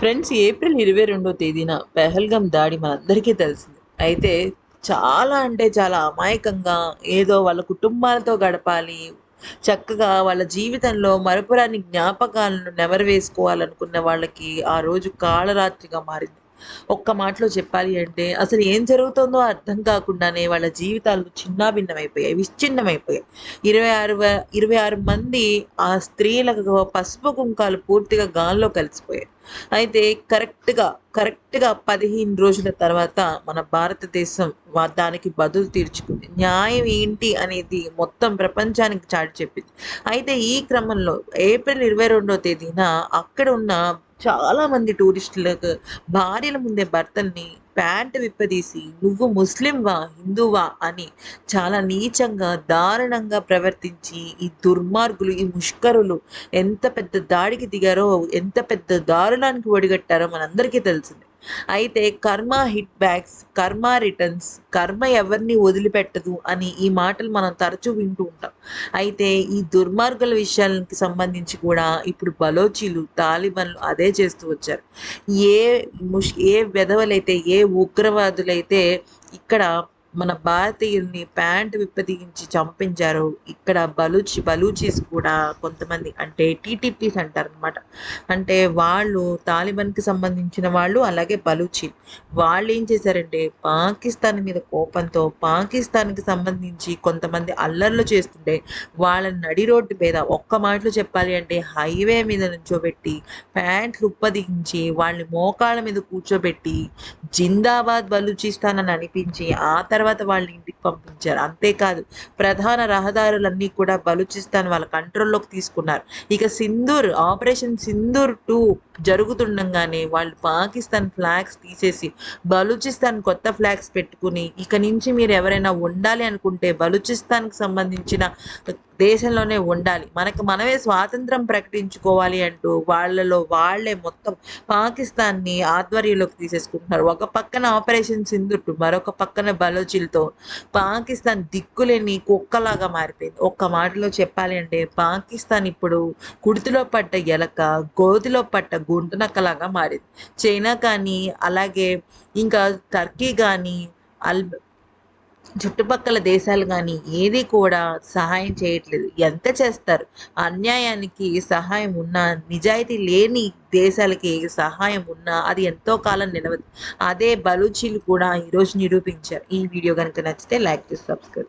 Friends April ఇరవై రెండో తేదీన పెహల్గం దాడి మనందరికీ తెలిసింది. అయితే చాలా అంటే చాలా అమాయకంగా ఏదో వాళ్ళ కుటుంబాలతో గడపాలి చక్కగా వాళ్ళ జీవితంలో మరపురాని జ్ఞాపకాలను నెవరు వేసుకోవాలనుకున్న వాళ్ళకి ఆ రోజు కాళరాత్రిగా మారింది. ఒక్క మాటలో చెప్పాలి అంటే అసలు ఏం జరుగుతుందో అర్థం కాకుండానే వాళ్ళ జీవితాలు చిన్నాభిన్నమైపోయాయి విచ్ఛిన్నమైపోయాయి. ఇరవై ఆరు ఇరవై ఆరు మంది ఆ స్త్రీలకు పసుపు కుంకాలు పూర్తిగా గాల్లో కలిసిపోయాయి. అయితే కరెక్ట్గా కరెక్ట్గా పదిహేను రోజుల తర్వాత మన భారతదేశం దానికి బదులు తీర్చుకుంది. న్యాయం ఏంటి అనేది మొత్తం ప్రపంచానికి చాటి చెప్పింది. అయితే ఈ క్రమంలో ఏప్రిల్ ఇరవై రెండో తేదీన అక్కడ ఉన్న చాలా మంది టూరిస్టులకు భార్యల ముందే భర్తల్ని ప్యాంట్ విప్పదీసి నువ్వు ముస్లింవా హిందువా? అని చాలా నీచంగా దారుణంగా ప్రవర్తించి ఈ దుర్మార్గులు ఈ ముష్కరులు ఎంత పెద్ద దాడికి దిగారో ఎంత పెద్ద దారుణానికి ఒడిగట్టారో మనందరికీ తెలిసిందే. అయితే కర్మ హిట్ బ్యాక్స్ కర్మ రిటర్న్స్ కర్మ ఎవరిని వదిలిపెట్టదు అని ఈ మాటలు మనం తరచూ వింటూ ఉంటాం. అయితే ఈ దుర్మార్గుల విషయాలకి సంబంధించి కూడా ఇప్పుడు బలోచీలు తాలిబన్లు అదే చేస్తూ వచ్చారు. ఏ ముష్ ఏ వెధవలైతే ఏ ఉగ్రవాదులైతే ఇక్కడ మన భారతీయుల్ని ప్యాంట్ విప్పదీయించి చంపించారు. ఇక్కడ బలూచి బలూచీస్ కూడా కొంతమంది అంటే టీటీపీస్ అంటారు అనమాట అంటే వాళ్ళు తాలిబాన్కి సంబంధించిన వాళ్ళు అలాగే బలూచి. వాళ్ళు ఏం చేశారంటే పాకిస్తాన్ మీద కోపంతో పాకిస్తాన్కి సంబంధించి కొంతమంది అల్లర్లు చేస్తుంటే వాళ్ళని నడి రోడ్డు మీద ఒక్క మాటలో చెప్పాలి అంటే హైవే మీద నుంచోబెట్టి ప్యాంట్లు ఉప్పదించి వాళ్ళని మోకాళ్ళ మీద కూర్చోబెట్టి జిందాబాద్ బలూచిస్తాన్ అని అనిపించి ఆ తర్వాత వాళ్ళని ఇంటికి పంపించారు. అంతేకాదు ప్రధాన రహదారులన్నీ కూడా బలూచిస్తాన్ వాళ్ళ కంట్రోల్లోకి తీసుకున్నారు. ఇక సింధూర్ ఆపరేషన్ సింధూర్ టూ జరుగుతుండగానే వాళ్ళు పాకిస్తాన్ ఫ్లాగ్స్ తీసేసి బలూచిస్తాన్ కొత్త ఫ్లాగ్స్ పెట్టుకుని ఇక నుంచి మీరు ఎవరైనా ఉండాలి అనుకుంటే బలూచిస్తాన్కి సంబంధించిన దేశంలోనే ఉండాలి. మనకు మనమే స్వాతంత్రం ప్రకటించుకోవాలి అంటూ వాళ్ళలో వాళ్ళే మొత్తం పాకిస్తాన్ని ఆధ్వర్యంలోకి తీసేసుకుంటున్నారు. ఒక పక్కన ఆపరేషన్ సింధుట్టు మరొక పక్కన బలోచిలతో పాకిస్తాన్ దిక్కులేని కుక్కలాగా మారిపోయింది. ఒక్క మాటలో చెప్పాలి అంటే పాకిస్తాన్ ఇప్పుడు కుడితిలో పడ్డ ఎలక గోతిలో పట్ట గుంటనక్కలాగా మారింది. చైనా కానీ అలాగే ఇంకా టర్కీ కానీ అల్ చుట్టుపక్కల దేశాలు కానీ ఏది కూడా సహాయం చేయట్లేదు. ఎంత చేస్తారు? అన్యాయానికి సహాయం ఉన్నా నిజాయితీ లేని దేశాలకి సహాయం ఉన్నా అది ఎంతో కాలం నిలవదు. అదే బలూచీలు కూడా ఈరోజు నిరూపించారు. ఈ వీడియో కనుక నచ్చితే లైక్ చేసి సబ్స్క్రైబ్